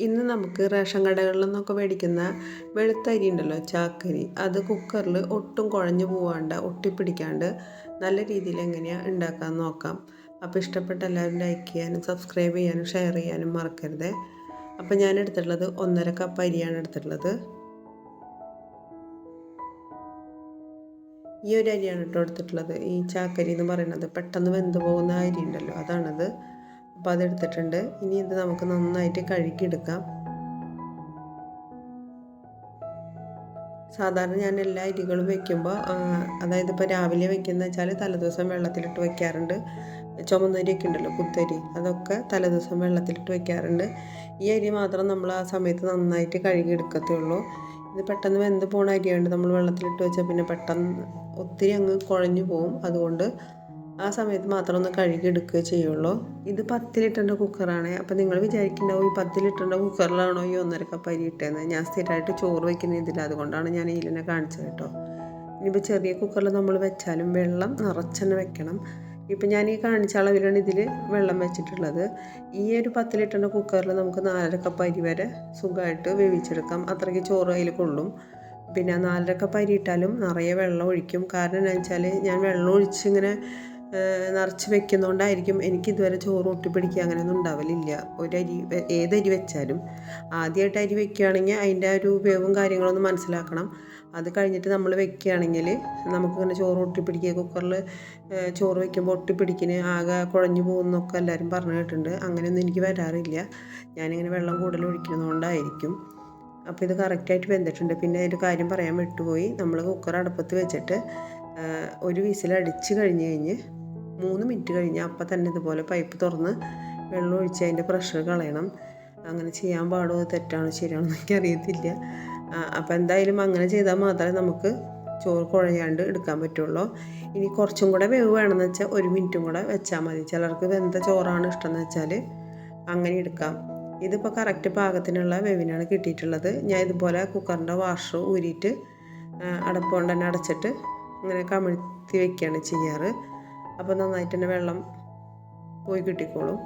ഇന്ന് നമുക്ക് റേഷൻ കടകളിൽ നിന്നൊക്കെ മേടിക്കുന്ന വെളുത്തരി ഉണ്ടല്ലോ ചാക്കരി അത് കുക്കറിൽ ഒട്ടും കുഴഞ്ഞു പോവാണ്ട് ഒട്ടിപ്പിടിക്കാണ്ട് നല്ല രീതിയിൽ എങ്ങനെയാണ് ഉണ്ടാക്കാൻ നോക്കാം. അപ്പോൾ ഇഷ്ടപ്പെട്ട എല്ലാവരും ലൈക്ക് ചെയ്യാനും സബ്സ്ക്രൈബ് ചെയ്യാനും ഷെയർ ചെയ്യാനും മറക്കരുത്. അപ്പോൾ ഞാൻ എടുത്തിട്ടുള്ളത് ഒന്നര കപ്പ് അരിയാണ് എടുത്തിട്ടുള്ളത്. ഈ ഒരു അരിയാണ് കേട്ടോ എടുത്തിട്ടുള്ളത്. ഈ ചാക്കരി എന്ന് പറയുന്നത് പെട്ടെന്ന് വെന്ത് പോകുന്ന അരി ഉണ്ടല്ലോ അതാണത്. അപ്പോൾ അതെടുത്തിട്ടുണ്ട്. ഇനി ഇത് നമുക്ക് നന്നായിട്ട് കഴുകിയെടുക്കാം. സാധാരണ ഞാൻ എല്ലാ അരികളും വെക്കുമ്പോൾ അതായത് ഇപ്പോൾ രാവിലെ വെക്കുന്ന വെച്ചാൽ തലേദിവസം വെള്ളത്തിലിട്ട് വെക്കാറുണ്ട്. ചുമന്നരിയൊക്കെ ഉണ്ടല്ലോ കുത്തരി അതൊക്കെ തലേദിവസം വെള്ളത്തിലിട്ട് വെക്കാറുണ്ട്. ഈ അരി മാത്രം നമ്മൾ ആ സമയത്ത് നന്നായിട്ട് കഴുകിയെടുക്കത്തുള്ളൂ. ഇത് പെട്ടെന്ന് വെന്ത് പോണ അരിയാണ് നമ്മൾ വെള്ളത്തിലിട്ട് വെച്ചാൽ പിന്നെ പെട്ടെന്ന് ഒത്തിരി അങ്ങ് കുഴഞ്ഞു പോകും അതുകൊണ്ട് ആ സമയത്ത് മാത്രം ഒന്ന് കഴുകിയെടുക്കുക ചെയ്യുള്ളൂ. ഇത് പത്ത് ലിറ്ററിന്റെ കുക്കറാണ്. അപ്പോൾ നിങ്ങൾ വിചാരിക്കുന്നുണ്ടാവും ഈ പത്ത് ലിറ്ററിന്റെ കുക്കറിലാണോ ഈ ഒന്നര കപ്പ് അരി ഇട്ടേന്ന്. ഞാൻ സ്ഥിരമായിട്ട് ചോറ് വയ്ക്കുന്ന ഇതില്ല അതുകൊണ്ടാണ് ഞാൻ ഇതിലെന്നെ കാണിച്ചത് കേട്ടോ. ഇനിയിപ്പോൾ ചെറിയ കുക്കറിൽ നമ്മൾ വെച്ചാലും വെള്ളം നിറച്ചെന്നെ വെക്കണം. ഇപ്പം ഞാൻ ഈ കാണിച്ച അളവിലാണ് ഇതിൽ വെള്ളം വെച്ചിട്ടുള്ളത്. ഈ ഒരു പത്ത് ലിറ്ററിന്റെ കുക്കറിൽ നമുക്ക് നാലര കപ്പ് അരി വരെ സുഖമായിട്ട് വേവിച്ചെടുക്കാം. അത്രയ്ക്ക് ചോറ് അതിൽ കൊള്ളും. പിന്നെ നാലര കപ്പ് അരി ഇട്ടാലും നിറയെ വെള്ളം ഒഴിക്കും. കാരണം എന്താ വെച്ചാൽ ഞാൻ വെള്ളം ഒഴിച്ച് ഇങ്ങനെ നിറച്ച് വെക്കുന്നതുകൊണ്ടായിരിക്കും എനിക്ക് ഇതുവരെ ചോറ് ഒട്ടിപ്പിടിക്കുക അങ്ങനെയൊന്നും ഉണ്ടാവലില്ല. ഒരു അരി ഏതരി വെച്ചാലും. ആദ്യമായിട്ട് അരി വെക്കുകയാണെങ്കിൽ അതിന്റെ ഒരു ഉപയോഗവും കാര്യങ്ങളൊന്നും മനസ്സിലാക്കണം. അത് കഴിഞ്ഞിട്ട് നമ്മൾ വെക്കുകയാണെങ്കിൽ നമുക്കിങ്ങനെ ചോറ് ഒട്ടിപ്പിടിക്കുക കുക്കറിൽ ചോറ് വെക്കുമ്പോൾ ഒട്ടിപ്പിടിക്കുന്ന ആകെ കുഴഞ്ഞു പോകുന്നൊക്കെ എല്ലാവരും പറഞ്ഞു കേട്ടിട്ടുണ്ട്. അങ്ങനെയൊന്നും എനിക്ക് വരാറില്ല. ഞാനിങ്ങനെ വെള്ളം കൂടുതൽ ഒഴിക്കുന്നതുകൊണ്ടായിരിക്കും അപ്പോൾ ഇത് കറക്റ്റായിട്ട് വെന്തിട്ടുണ്ട്. പിന്നെ ഒരു കാര്യം പറയാൻ വിട്ടുപോയി. നമ്മൾ കുക്കർ അടുപ്പത്ത് വെച്ചിട്ട് ഒരു വിസിലടിച്ച് കഴിഞ്ഞ് കഴിഞ്ഞ് മൂന്ന് മിനിറ്റ് കഴിഞ്ഞാൽ അപ്പം തന്നെ ഇതുപോലെ പൈപ്പ് തുറന്ന് വെള്ളം ഒഴിച്ച് അതിന്റെ പ്രഷർ കളയണം. അങ്ങനെ ചെയ്യാൻ പാടുമോ? തെറ്റാണോ? ശരിയാണോ എന്നൊക്കെ അറിയത്തില്ല. അപ്പോൾ എന്തായാലും അങ്ങനെ ചെയ്താൽ മാത്രമേ നമുക്ക് ചോറ് കുഴയാണ്ട് എടുക്കാൻ പറ്റുള്ളൂ. ഇനി കുറച്ചും കൂടെ വേവ് വേണമെന്ന് വെച്ചാൽ ഒരു മിനിറ്റും കൂടെ വെച്ചാൽ മതി. ചിലർക്ക് വെന്ത ചോറാണ് ഇഷ്ടമെന്ന് വെച്ചാൽ അങ്ങനെ എടുക്കാം. ഇതിപ്പോൾ കറക്റ്റ് പാകത്തിനുള്ള വേവിനാണ് കിട്ടിയിട്ടുള്ളത്. ഞാൻ ഇതുപോലെ കുക്കറിന്റെ വാഷർ ഊരിയിട്ട് അടപ്പുകൊണ്ട് തന്നെ അടച്ചിട്ട് ഇങ്ങനെ കമിഴ്ത്തി വെക്കുകയാണ് ചെയ്യാറ്. അപ്പോൾ നന്നായിട്ട് തന്നെ വെള്ളം പോയി കിട്ടിക്കോളും.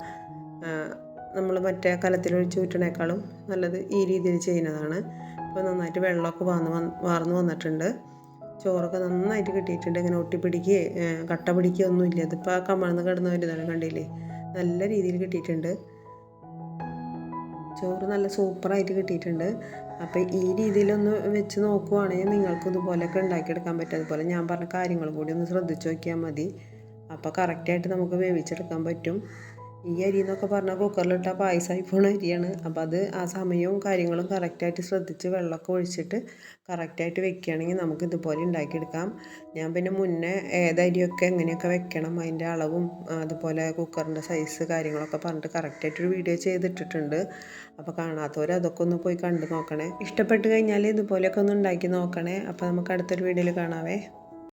നമ്മൾ മറ്റേ കലത്തിലൊഴിച്ച് ഊറ്റണേക്കാളും നല്ലത് ഈ രീതിയിൽ ചെയ്യുന്നതാണ്. അപ്പോൾ നന്നായിട്ട് വെള്ളമൊക്കെ വാർന്ന് വാർന്ന് വന്നിട്ടുണ്ട്. ചോറൊക്കെ നന്നായിട്ട് കിട്ടിയിട്ടുണ്ട്. ഇങ്ങനെ ഒട്ടിപ്പിടിക്കുക കട്ട പിടിക്കുകയോ ഒന്നുമില്ല. അതിപ്പോൾ ആ കമഴ്ന്ന് കിടന്ന ഇതാണ് കണ്ടില്ലേ? നല്ല രീതിയിൽ കിട്ടിയിട്ടുണ്ട്. ചോറ് നല്ല സൂപ്പറായിട്ട് കിട്ടിയിട്ടുണ്ട്. അപ്പോൾ ഈ രീതിയിലൊന്ന് വെച്ച് നോക്കുവാണെങ്കിൽ നിങ്ങൾക്ക് ഇതുപോലെയൊക്കെ ഉണ്ടാക്കിയെടുക്കാൻ പറ്റും. അതുപോലെ ഞാൻ പറഞ്ഞ കാര്യങ്ങൾ കൂടി ഒന്ന് ശ്രദ്ധിച്ച് നോക്കിയാൽ മതി. അപ്പോൾ കറക്റ്റായിട്ട് നമുക്ക് വേവിച്ചെടുക്കാൻ പറ്റും. ഈ അരി എന്നൊക്കെ പറഞ്ഞാൽ കുക്കറിലിട്ട പായസമായി പോണ അരിയാണ്. അപ്പോൾ അത് ആ സമയവും കാര്യങ്ങളും കറക്റ്റായിട്ട് ശ്രദ്ധിച്ച് വെള്ളമൊക്കെ ഒഴിച്ചിട്ട് കറക്റ്റായിട്ട് വെക്കുകയാണെങ്കിൽ നമുക്ക് ഇതുപോലെ ഉണ്ടാക്കിയെടുക്കാം. ഞാൻ പിന്നെ മുന്നേ ഏതരിയൊക്കെ എങ്ങനെയൊക്കെ വെക്കണം അതിന്റെ അളവും അതുപോലെ കുക്കറിന്റെ സൈസ് കാര്യങ്ങളൊക്കെ പറഞ്ഞിട്ട് കറക്റ്റായിട്ടൊരു വീഡിയോ ചെയ്തിട്ടിട്ടുണ്ട്. അപ്പോൾ കാണാത്തവർ അതൊക്കെ ഒന്ന് പോയി കണ്ടു നോക്കണേ. ഇഷ്ടപ്പെട്ട് കഴിഞ്ഞാൽ ഇതുപോലെയൊക്കെ ഒന്ന് ഉണ്ടാക്കി നോക്കണേ. അപ്പോൾ നമുക്ക് അടുത്തൊരു വീഡിയോയിൽ കാണാവേ.